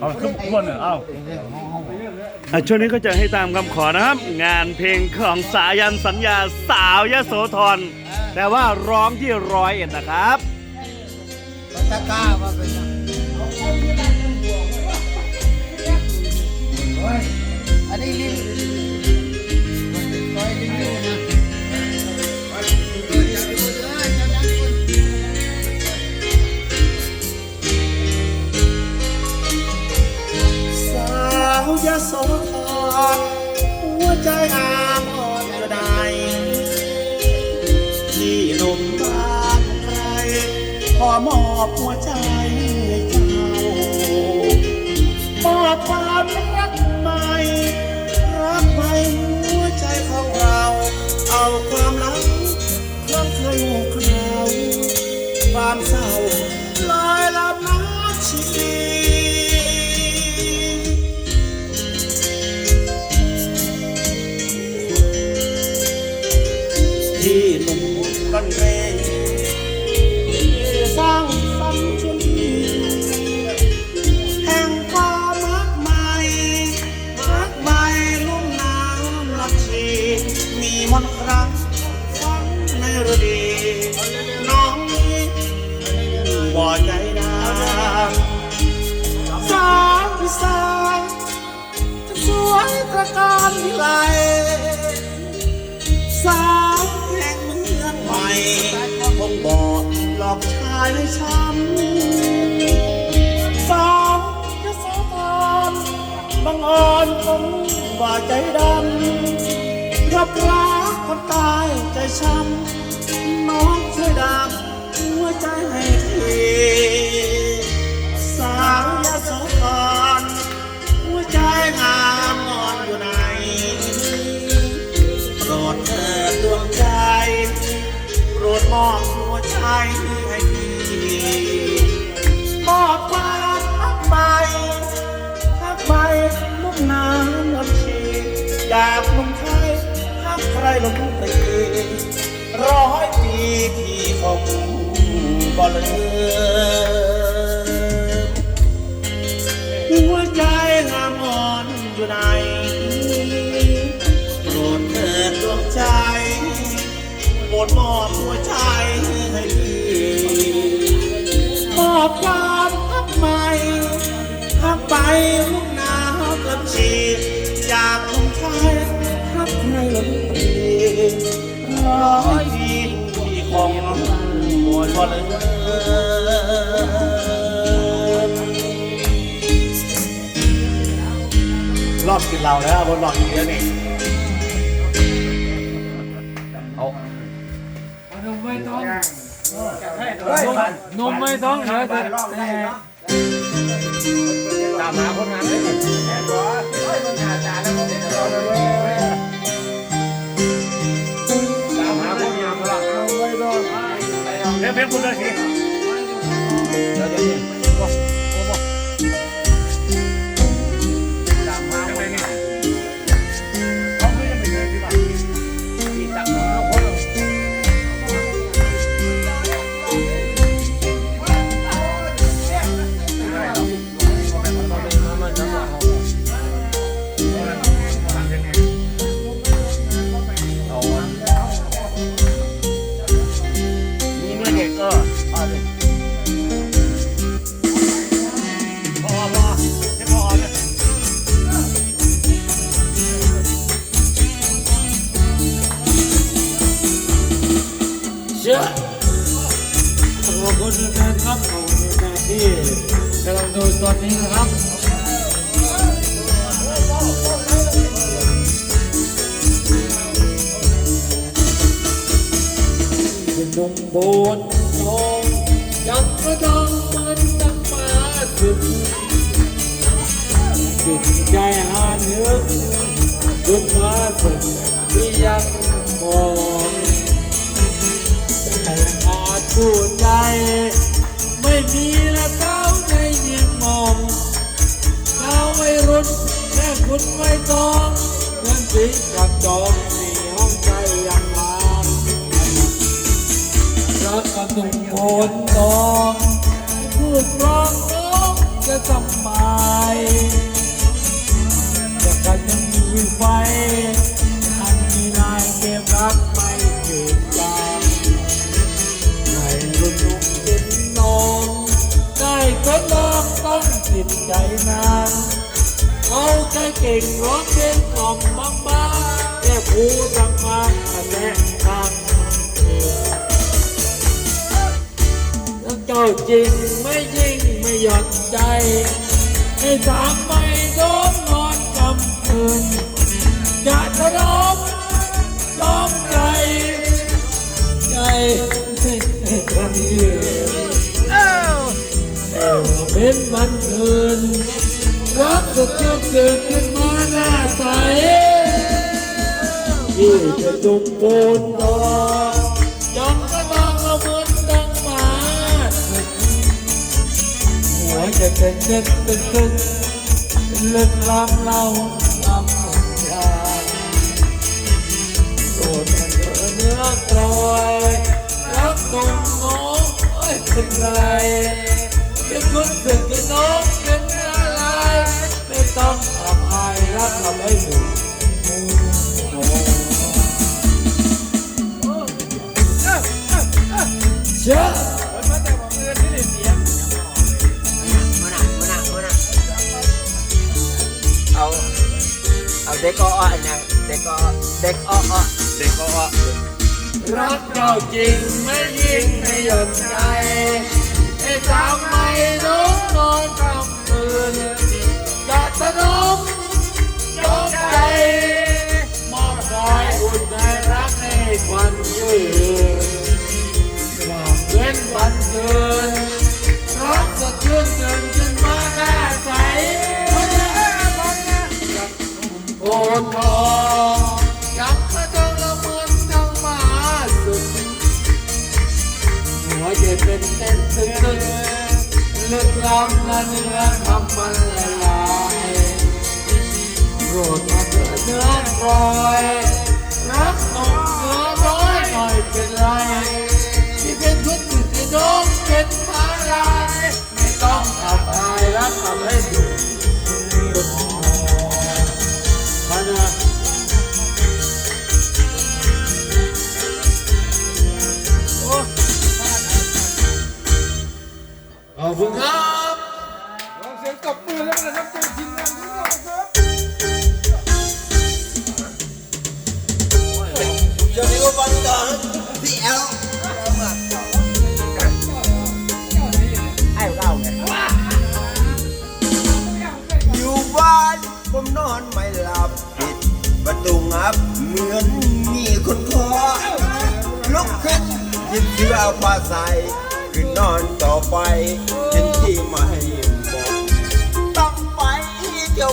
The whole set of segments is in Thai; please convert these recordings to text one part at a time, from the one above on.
เอาขึ้นบนเหรอเอ้าอะช่วงนี้ก็จะให้ตามคำขอนะครับ งานเพลงของสายันสัญญาสาวยโสธรแต่ว่าร้องที่ร้อยเอ็ดนะครับตะกร้าว่าเป็นยังอันนี้ลิ้น วยโสธรหัวใจอามอ่อนอยู่ใดที่หนุ่มบ้านใครขอมอบหัวใจให้เจ้ามอบความรักใหม่รักใหม่หัวใจของเรา เอาความรักความเคยหูคราวความเศร้า นฤดี น้องบ่ใจดำสาวพิสายจะสวยตระการวิไลสาวแห่งเมืองใหม่คงบอกหลอกชายให้ช้ำสาวจะสาวทานบังอ่อนคงว่าใจดำายใจช้ำน้องช่วยดำหัวใจให้ทีสาวยาโสธรหัวใจงามนอนอยู่ไหนโปรดเถิดดวงใจโปรดมอบหัวใจให้พี่มอบความรักใหม่รักใหม่ลุ่มน้ำลำชีจากหนุ่มไทยรักใครลง ร้อยปีที่คงบ่ลืมหัวใจงามอ่อนอยู่ไหนโปรดเถิดดวงใจโปรดมอบหัวใจให้พี่มอบความรักใหม่ทักไปลูกน้ำลำชีจากลงชายทักใครลงตีร้อย ปีที่ของหมดบ่เลยรอบกินเราแล้วบนรอบกินแล้วนี่เอานมไม่ต้องนมไม่ต้องเหรอแต่แต่ตามหาคนงานเลย เดี๋ยวเเชื่อขอบคุณแฟนครับขอบคุณแฟนที่กำลังดูตอนนี้นะครับเป็นนมโบนทองยังกระดองมันตั้งมาถึงจิตใจหาเนื้อจุดมาถึงที่ยังมอง อาจพูดใจ ไม่มีและเขาในเมียงมองเขาไม่รุนแค่คุณไม่ต้องเงินสีกับจองสี่ห้องใจยังลามรักกับหนุ่มโคนทองพูดร้องน้องจะสบายแต่กันยังมีไฟอันมีนายเก็บรัก ใจนางเอาใจเก่งร้องเพลงกล่อมบ้างๆแค่ผู้รักมาแม่ทางเธอแล้วเจ้าจริงไม่ยิ่งไม่หย่อนใจให้ถามไม่โดนนอนกำคืน เป็นวันคืนรักสุดจะเกิดขึ้นมาหน้าใสที่จะจุกปูนทองยอมก็ต้องเอาเมือนดังหมาหัวจะเป็นเด็ดเป็นตึกเลือดลำเราลำหงยาโดนมันเถอเนื้อกรอยรักตรงน้องเป็นไร ต้องทำอายรักทำให้หนูโอ้เชื่อเอาเอาเด็กอ้ออันนั้นเด็กอ้อเด็กอ้ออเด็กก็ว่ารักเจ้าจริงไม่ยิ่งไม่หย่อนใจให้ทำไมน้องนอนกำคืน สนมยกใจมอบกายอุ่นใจรักให้ควันยืนบอกเว้นวันเกินรักสะเทือนเกินขึ้นมาหน้าใสโอนทองยังไม่ต้องละเมินทั้งหมาสุดหัวใจเป็นเต้นตึกตึกลึกล้ำและเนื้อทำมัน เนื้อกรอยรักตกเนื้อร้อยหน่อยเป็นไร ที่เป็นทุกข์อยู่ที่น้องเป็นภาระไม่ต้องอับอายรักทำให้ดูมานะ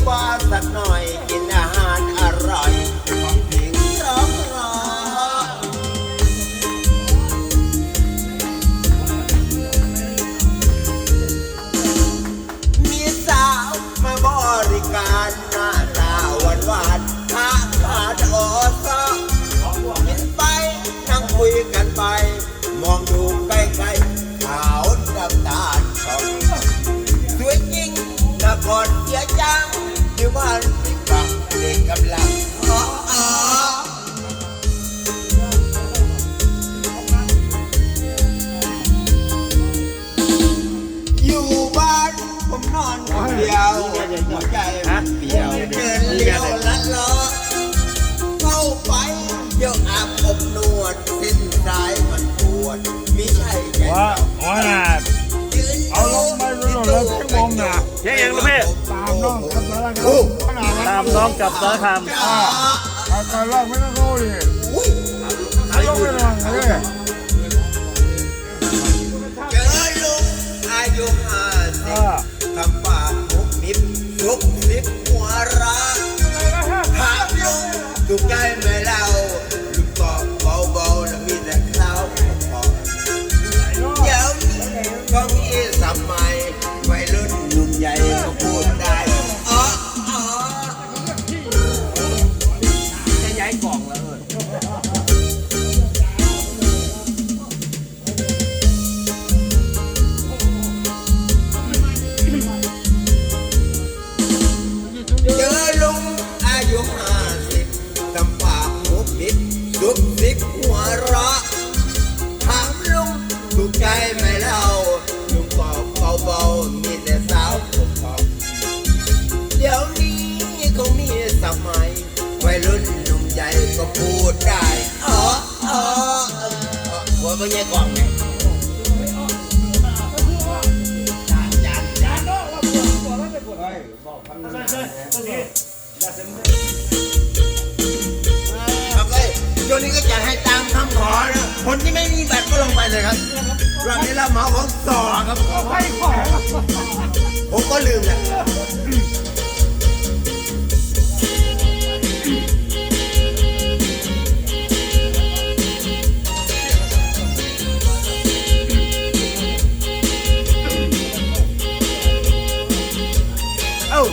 บาสักหน่อย กำลังอ๋ออ๋ออยู่บ้านผมนอนคนเดียวหัวใจมันเปลี่ยวเดินเลี้ยวลัดล้อเข้าไปเดี๋ยวอาบอบนวดเส้นสายมันปวดม่ใช่แค่ว่าว่าน่ะยืนเอาลงไปแล้วเหรอชั่วโมงน่ะยังยังลูกพี่ตามน้องกับสารคามขนาดนั้นตามน้องกลับสารคามอาการลอกไม่ต้องรู้ดิอุ้ยเอาลงไม่ต้องเลยเจอลุงอายุห้าสิบคำปากมุกมิบทุกสิบหัวรักถามลุงถูกใจไหม ช่วงนี้ก็จะให้ตามคำขอนะคนที่ไม่มีบัตรก็ลงไปเลยครับรอบนี้เราเหมาของสอครับผมก็ลืมแหละเอ้า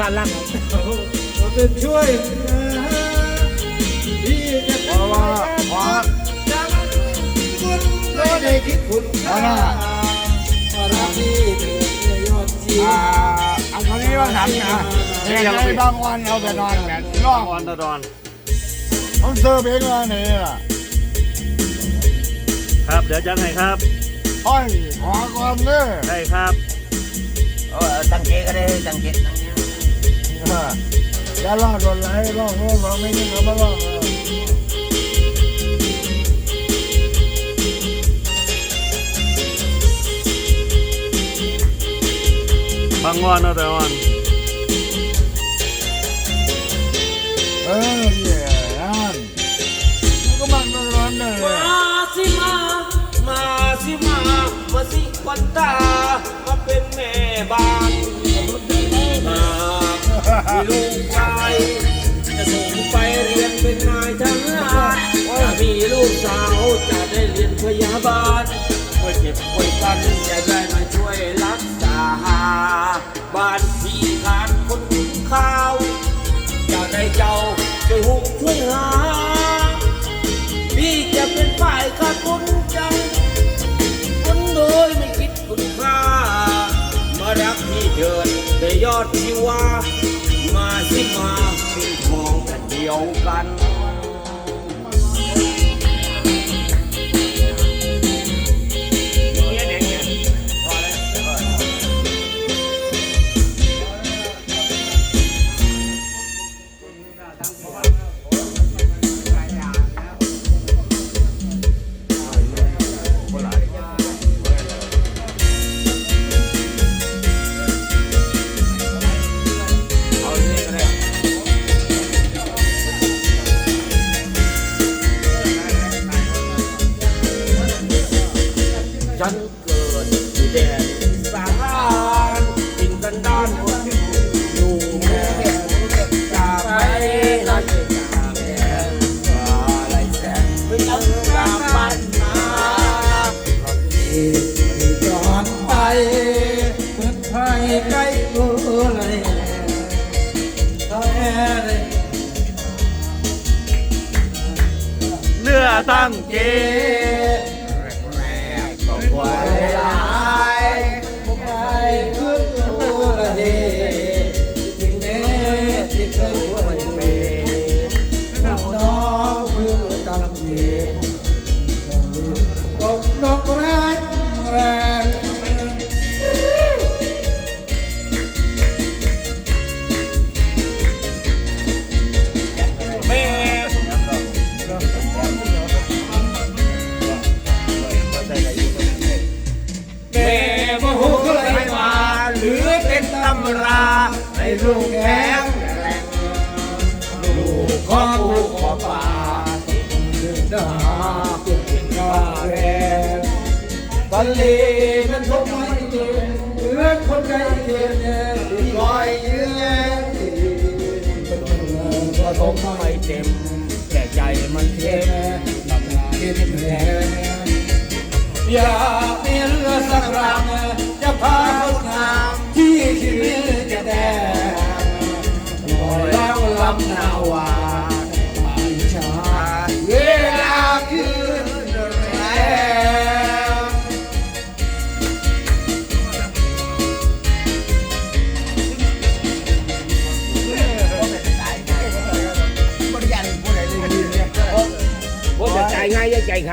ขาดเงินขาดลังเป็นช่วยที่จะเพราะว่าพอจะมาคุณไม่ได้คิดคุณค่ามารักที่เดินยอดเชียอ่าร์อันนี้ว่าหนังนะเฮ้ยยังไม่บางวันเอาแต่นอนแบบนอกออนตะดอนผมเจอเพลงมาเนี่ยครับเดี๋ยวจัดให้ครับอ้อยขอก่อนเด้อได้ครับเออตั้งเกก็ได้ตั้งเกตั้งเก อย่าลอดโดนไหลลอกลอกลอกไม่ได้เอามาลอกฟังงอนเอาแต่ออนเออ ยาบาลป่วยเจ็บป่วยกันจะได้มาช่วยรักษา บ้านที่ขาดคนหุงข้าวอยากได้เจ้าช่วยหุงช่วยหา พี่จะเป็นฝ่ายขาดคุณใจคุณโดยไม่คิดคุณค่า มารักพี่เถิดได้ยอดชีวามาสิมาเป็นของกันเดียวกัน ตั้ นแล้วยา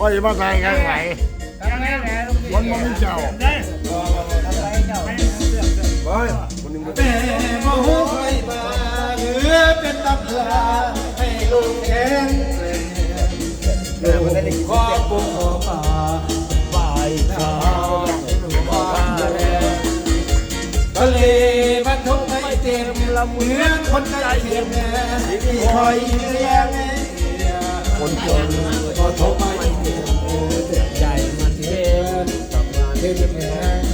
ว่าจะมาใส่กันไหนวันมันไม่เจ้าเฮ้ยคนหนึ่งเป็นมโหใครมาเหลือเป็นตับลาให้ลูกแข็งเกลียดขอบุกขอป่าฝ่ายขาวว่าแล้วทะเลมันทุกข์ให้เต็มละเหมือนคนใจเทียมแน่ที่คอยเลี้ยงคนจนก็ทุกข์ไม่ ถึงใจมันเทนกลับมาเทนแทน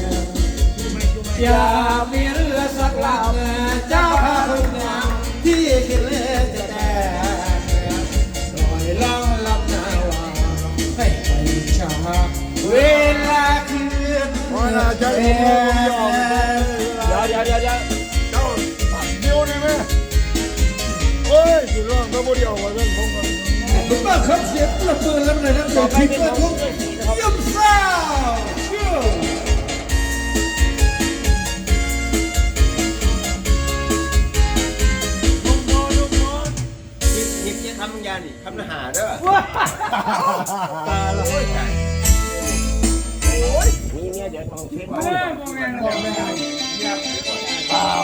อยากมีเรือสักลำเจ้าพาคุณนางที่คิดเล่นจะแดงลอยล่องลำนาวาให้ไปช้าเวลาคืนวันจะยอมเดี๋ยวเดี๋ยวเดี๋ยวเดี๋ยวเจ้าตัดนิ้วได้ไหมโอ้ยอยู่ร่องก็บ่เดียวว่าเรื่องของ คุมากคเสียงประเมินแล้วในนั้นเลยทีมงานทุกเยี่ยมซ่าเชื่อทำมึงยานี่ทำอหารด้วยตาละโอ้ยมีเมียเดี๋ยวมองเฟซไม่ได้องงานบอกไม่ไเปล่า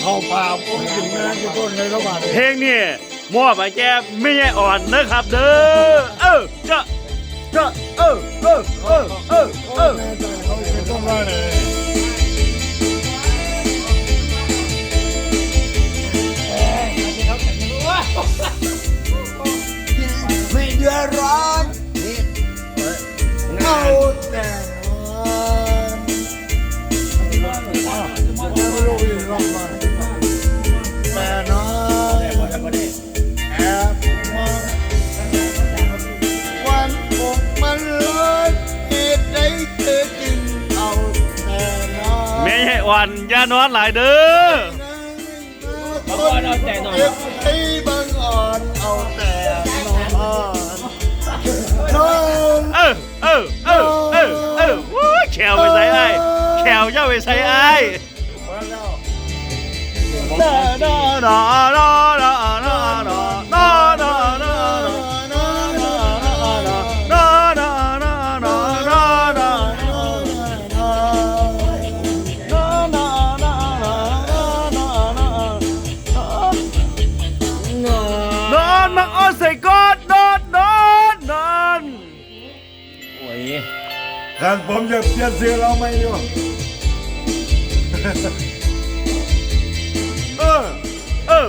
เข้าเปล่ากินงานทุกคนในระหว่างเพลงเนี่ย มอบให้แกไม่ใช่อ่อนนะครับเด้อเออจะจะเออเออเออเออเออ อ่อนย่านอนหลายเด้อบันเอาแต่นอนไอ้บังอ่อนเอาแต่นอนเออเออเออเออเออว้แขวไปใส่ไอ้แขวย่าไปใส่ไอ้ดาดาดาารผมจะเปลี่ยนชื่อเราไม่อยู่เออ เออ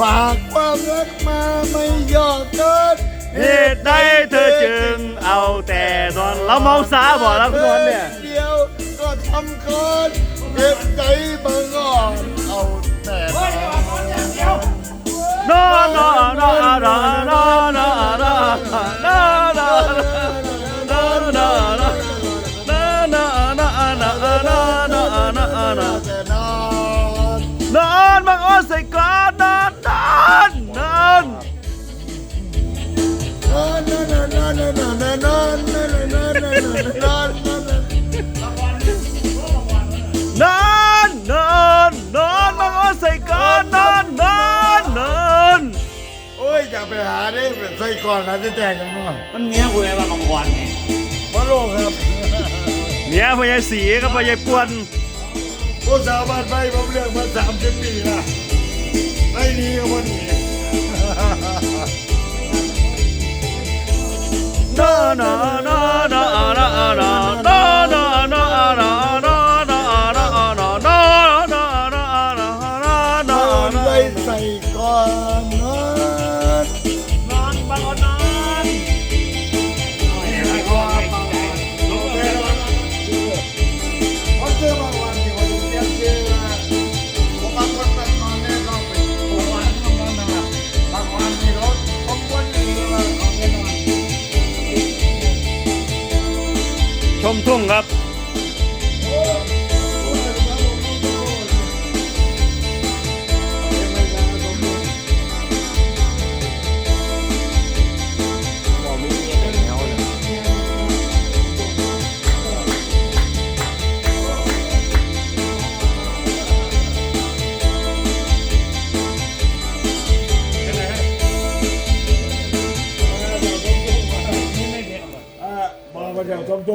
ฝากความรักมาไม่ย่อเกินเหตุใดเธอจึงเอาแต่นอนเราเมาสาบ่แล้วนอนเนี่ย เดียวก็ทำคนเก็บใจมาก่อนเอา la la la la la ไปหาได้เป็นไส้ก่อนนะจะแต่งกันมั้งมันเนี้ยคุยอะไรบางวันไงพระโลกครับเมียพญายสีกับพญายปวนผู้สาวบ้านไปผมเลือกมาสามสิบปีละไม่ดีกับวันนี้นอนนอนนอนนอนนอนนอนนอนนอนนอนนอนนอนนอน